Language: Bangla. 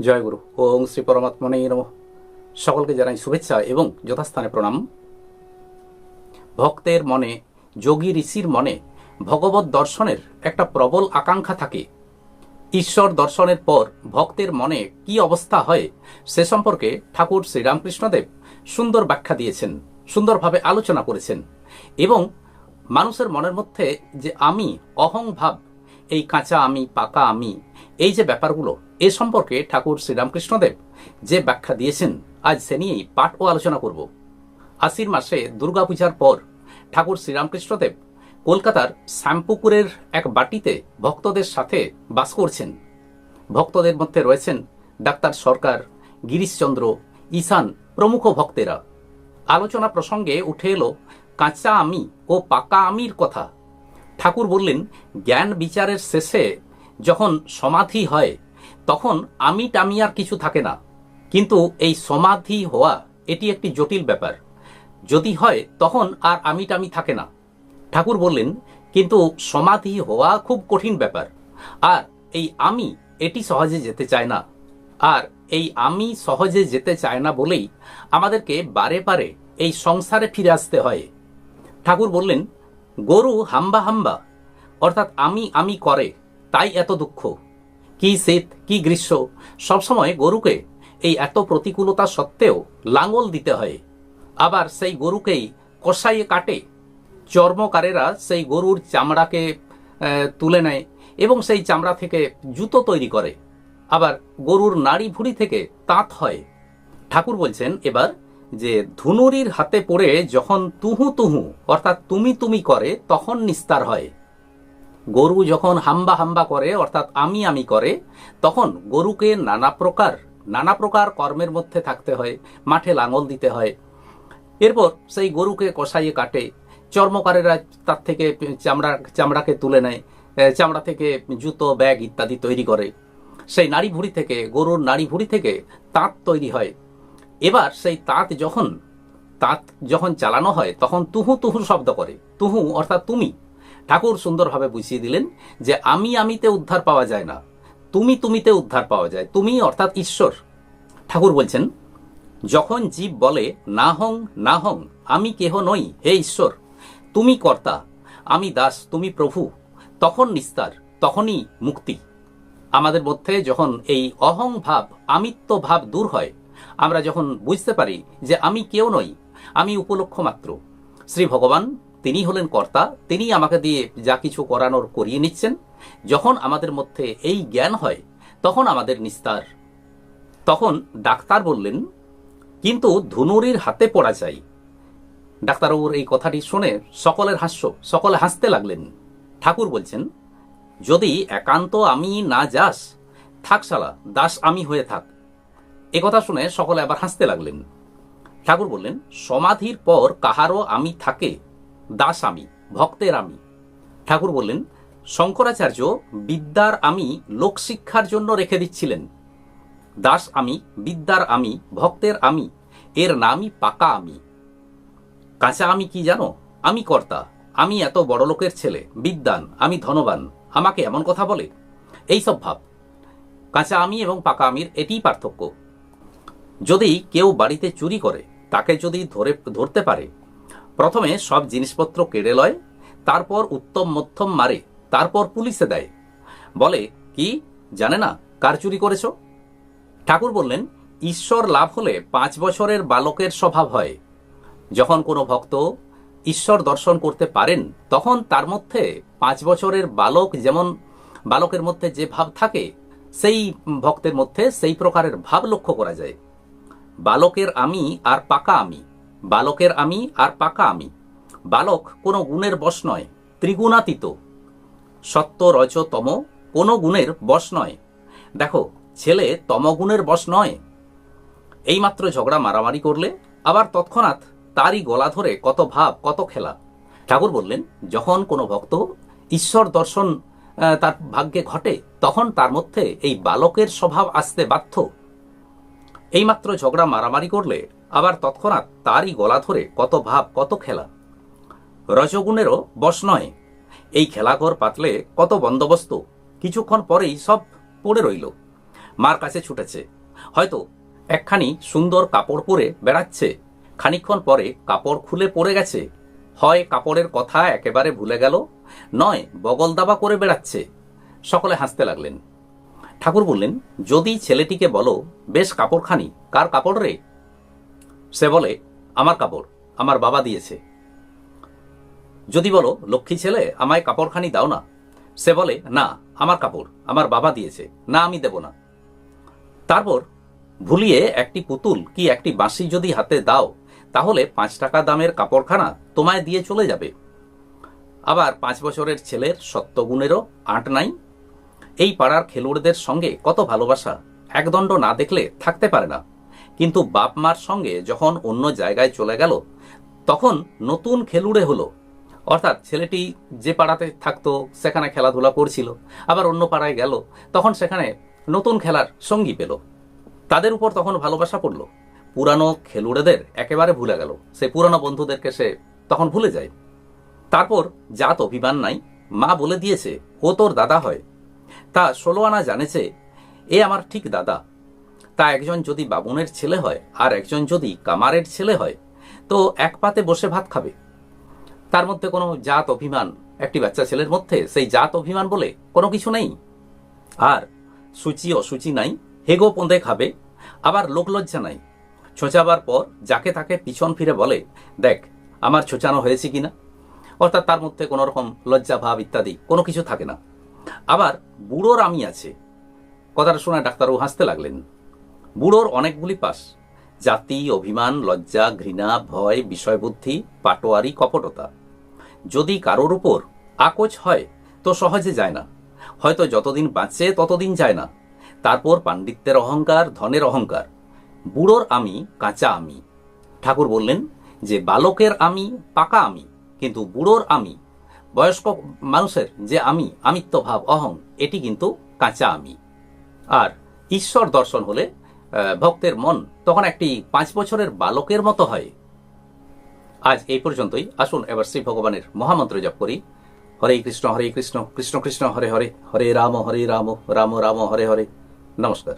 জয় গুরু। ওং শ্রী পরমাত্মনেই নম। সকলকে জানাই শুভেচ্ছা এবং যথাস্থানে প্রণাম। ভক্তের মনে, যোগী ঋষির মনে ভগবত দর্শনের একটা প্রবল আকাঙ্ক্ষা থাকে। ঈশ্বর দর্শনের পর ভক্তের মনে কি অবস্থা হয় সে সম্পর্কে ঠাকুর শ্রীরামকৃষ্ণদেব সুন্দর ব্যাখ্যা দিয়েছেন, সুন্দরভাবে আলোচনা করেছেন এবং মানুষের মনের মধ্যে যে আমি অহং ভাব এই কাঁচা আমি, পাকা আমি, এই যে ব্যাপারগুলো এ সম্পর্কে ঠাকুর শ্রীরামকৃষ্ণদেব যে ব্যাখ্যা দিয়েছেন, আজ সে নিয়েই পাঠ ও আলোচনা করব। আশির মাসে দুর্গাপূজার পর ঠাকুর শ্রীরামকৃষ্ণদেব কলকাতার শ্যামপুকুরের এক বাটিতে ভক্তদের সাথে বাস করছেন। ভক্তদের মধ্যে রয়েছেন ডাক্তার সরকার, গিরিশচন্দ্র, ঈশান প্রমুখ ভক্তেরা। আলোচনা প্রসঙ্গে উঠে এলো, কাঁচা আমি ও পাকা আমির কথা। ঠাকুর বললেন, জ্ঞান বিচারের শেষে যখন সমাধি হয় তখন আমি টামি আর কিছু থাকে না। কিন্তু এই সমাধি হওয়া, এটি একটি জটিল ব্যাপার। যদি হয়, তখন আর আমি টামি থাকে না। ঠাকুর বললেন, কিন্তু সমাধি হওয়া খুব কঠিন ব্যাপার। আর এই আমি, এটি সহজে যেতে চায় না। আর এই আমি সহজে যেতে চায় না বলেই আমাদেরকে বারে বারে এই সংসারে ফিরে আসতে হয়। ঠাকুর বললেন, গরু হাম্বা হাম্বা, অর্থাৎ আমি আমি করে, তাই এত দুঃখ। কি শীত, কি গ্রীষ্ম সবসময় গরুকে এই এত প্রতিকূলতা সত্ত্বেও লাঙল দিতে হয়। আবার সেই গরুকেই কষাইয়ে কাটে। চর্মকারেরা সেই গরুর চামড়াকে তুলে নেয় এবং সেই চামড়া থেকে জুতো তৈরি করে। আবার গরুর নাড়ি ভুড়ি থেকে তাঁত হয়। ঠাকুর বলছেন এবার যে ধুনুরির হাতে পড়ে যখন তুহু তুহু, অর্থাৎ তুমি তুমি করে, তখন নিস্তার হয়। গরু যখন হাম্বা হাম্বা করে, অর্থাৎ আমি আমি করে, তখন গরুকে নানা প্রকার নানা প্রকার কর্মের মধ্যে থাকতে হয়, মাঠে লাঙল দিতে হয়। এরপর সেই গরুকে কষাইয়ে কাটে, চর্মকারেরা তার থেকে চামড়া, চামড়াকে তুলে নেয় চামড়া থেকে জুতো, ব্যাগ ইত্যাদি তৈরি করে। সেই নাড়ি ভুড়ি থেকে, গরুর নাড়ি ভুড়ি থেকে তাঁত তৈরি হয়। এবার সেই তাঁত যখন তাঁত যখন চালানো হয়, তখন তুহু তুহু শব্দ করে। তুহু অর্থাৎ তুমি। ঠাকুর সুন্দরভাবে বুঝিয়ে দিলেন যে আমি আমিতে উদ্ধার পাওয়া যায় না, তুমি তুমিতে উদ্ধার পাওয়া যায়, তুমি অর্থাৎ ঈশ্বর। ঠাকুর বলছেন, যখন জীব বলে না হং না হং আমি কেহ নই, হে ঈশ্বর, তুমি কর্তা, আমি দাস, তুমি প্রভু, তখন নিস্তার, তখনই মুক্তি। আমাদের মধ্যে যখন এই অহং ভাব, আমিত্ব ভাব দূর হয়, আমরা যখন বুঝতে পারি যে আমি কেউ নই, আমি উপলক্ষ মাত্র। শ্রী ভগবান তিনি হলেন কর্তা তিনি আমাকে দিয়ে যা কিছু করানোর করিয়ে নিচ্ছেন। যখন আমাদের মধ্যে এই জ্ঞান হয়, তখন আমাদের নিস্তার। তখন ডাক্তার বললেন, কিন্তু ধুনুরির হাতে পড়া চাই। ডাক্তারবাবুর এই কথাটি শুনে সকলের হাস্য, সকলে হাসতে লাগলেন। ঠাকুর বলছেন, যদি একান্ত আমি না যাস, থাক শালা, দাস আমি হয়ে থাক। এ কথা শুনে সকলে আবার হাসতে লাগলেন। ঠাকুর বললেন, সমাধির পর কাহারও আমি থাকে দাস আমি, ভক্তের আমি। ঠাকুর বললেন, শঙ্করাচার্য বিদ্যার আমি লোকশিক্ষার জন্য রেখে দিচ্ছিলেন। দাস আমি, বিদ্যার আমি, ভক্তের আমি, এর নামই পাকা আমি। কাঁচা আমি কি জানো? আমি কর্তা, আমি এত বড় লোকের ছেলে বিদ্যান আমি ধনবান, আমাকে এমন কথা বলে? এই সব ভাব। কাঁচা আমি এবং পাকা আমির এটিই পার্থক্য। যদি কেউ বাড়িতে চুরি করে, তাকে যদি ধরে, ধরতে পারে প্রথমে সব জিনিসপত্র কেড়ে লয়, তারপর উত্তম মধ্যম মারে, তারপর পুলিশে দেয়। বলে, কি? জানে না? কার চুরি করেছ? ঠাকুর বললেন, ঈশ্বর লাভ হলে পাঁচ বছরের বালকের স্বভাব হয়। যখন কোনো ভক্ত ঈশ্বর দর্শন করতে পারেন, তখন তার মধ্যে পাঁচ বছরের বালক যেমন বালকের মধ্যে যে ভাব থাকে, সেই ভক্তের মধ্যে সেই প্রকারের ভাব লক্ষ্য করা যায়। বালকের আমি আর পাকা আমি। বালকের আমি আর পাকা আমি। বালক কোনো গুণের বশ নয়, ত্রিগুণাতীত। সত্য, রজ, তম কোনো গুণের বশ নয়। দেখো, ছেলে তমগুণের বশ নয়। এইমাত্র ঝগড়া মারামারি করলে আবার তৎক্ষণাৎ তারই গলা ধরে কত ভাব, কত খেলা। ঠাকুর বললেন, যখন কোনো ভক্ত ঈশ্বর দর্শন তার ভাগ্যে ঘটে, তখন তার মধ্যে এই বালকের স্বভাব আসতে বাধ্য। এইমাত্র ঝগড়া মারামারি করলে আবার তৎক্ষণাৎ তারই গলা ধরে কত ভাব, কত খেলা। রজগুণেরও বশ নয়। এই খেলাঘর পাতলে কত বন্দোবস্ত। কিছুক্ষণ পরেই সব পড়ে রইল। মার কাছে ছুটেছে। হয়তো একখানি সুন্দর কাপড় পরে বেড়াচ্ছে। খানিকক্ষণ পরে কাপড় খুলে পড়ে গেছে। হয় কাপড়ের কথা একেবারে ভুলে গেল, নয় বগল দাবা করে বেড়াচ্ছে। সকলে হাসতে লাগলেন। ঠাকুর বললেন, যদি ছেলেটিকে বলো, বেশ কাপড়খানি, কার কাপড় রে? সে বলে, আমার কাপড়, আমার বাবা দিয়েছে। যদি বলো, লক্ষ্মী ছেলে, আমায় কাপড়খানি দাও না। সে বলে, না, আমার কাপড়, আমার বাবা দিয়েছে, না, আমি দেব না। তারপর, ভুলিয়ে একটি পুতুল কি একটি বাঁশি যদি হাতে দাও, তাহলে পাঁচ টাকা দামের কাপড়খানা তোমায় দিয়ে চলে যাবে। আবার পাঁচ বছরের ছেলের সত্যগুণেরও আট নাই। এই পাড়ার খেলুড়দের সঙ্গে কত ভালোবাসা, একদণ্ড না দেখলে থাকতে পারে না। কিন্তু বাপ মার সঙ্গে যখন অন্য জায়গায় চলে গেল, তখন নতুন খেলুড়ে হলো। অর্থাৎ ছেলেটি যে পাড়াতে থাকতো, সেখানে খেলাধুলা করছিল, আবার অন্য পাড়ায় গেল, তখন সেখানে নতুন খেলার সঙ্গী পেল। তাদের উপর তখন ভালোবাসা পড়ল। পুরানো খেলুড়েদের একেবারে ভুলে গেল। সে পুরানো বন্ধুদেরকে সে তখন ভুলে যায়। তারপর জাত অভিমান নাই। মা বলে দিয়েছে, ও তোর দাদা হয়। তা ষোলো আনা জানেছে, এ আমার ঠিক দাদা। তা একজন যদি বাবুনের ছেলে হয় আর একজন যদি কামারের ছেলে হয়, তো এক পাতে বসে ভাত খাবে। তার মধ্যে কোনো জাত অভিমান, একটি বাচ্চা ছেলের মধ্যে সেই জাত অভিমান বলে কোনো কিছু নেই। আর সূচি অসুচি নাই হেগো পোঁদে খাবে, আবার লোকলজ্জা নাই। ছোঁচাবার পর যাকে তাকে পিছন ফিরে বলে, দেখ, আমার ছোঁচানো হয়েছে কিনা অর্থাৎ তার মধ্যে কোনো রকম লজ্জা, ভাব ইত্যাদি কোনো কিছু থাকে না। আবার বুড়োর আমি আছে। কথাটা শুনে ডাক্তারবাবু হাসতে লাগলেন। বুড়োর অনেকগুলি পাস জাতি, অভিমান, লজ্জা, ঘৃণা, ভয়, বিষয়বুদ্ধি, পাটোয়ারি, কপটতা। যদি কারোর উপর আকোচ হয়, তো সহজে যায় না। হয়তো যতদিন বাঁচে, ততদিন যায় না। তারপর পাণ্ডিত্যের অহংকার, ধনের অহংকার। বুড়োর আমি কাঁচা আমি। ঠাকুর বললেন যে, বালকের আমি পাকা আমি, কিন্তু বুড়োর আমি, বয়স্ক মানুষের যে আমি আমিত্ব ভাব অহং, এটি কিন্তু কাঁচা আমি। আর ঈশ্বর দর্শন হলে ভক্তের মন তখন একটি পাঁচ বছরের বালকের মতো হয়। আজ এই পর্যন্তই। আসুন এবার শ্রী ভগবানের মহামন্ত্র জপ করি। হরে কৃষ্ণ হরে কৃষ্ণ কৃষ্ণ কৃষ্ণ, হরে হরে হরে রাম হরে রাম রাম রাম, হরে হরে। নমস্কার।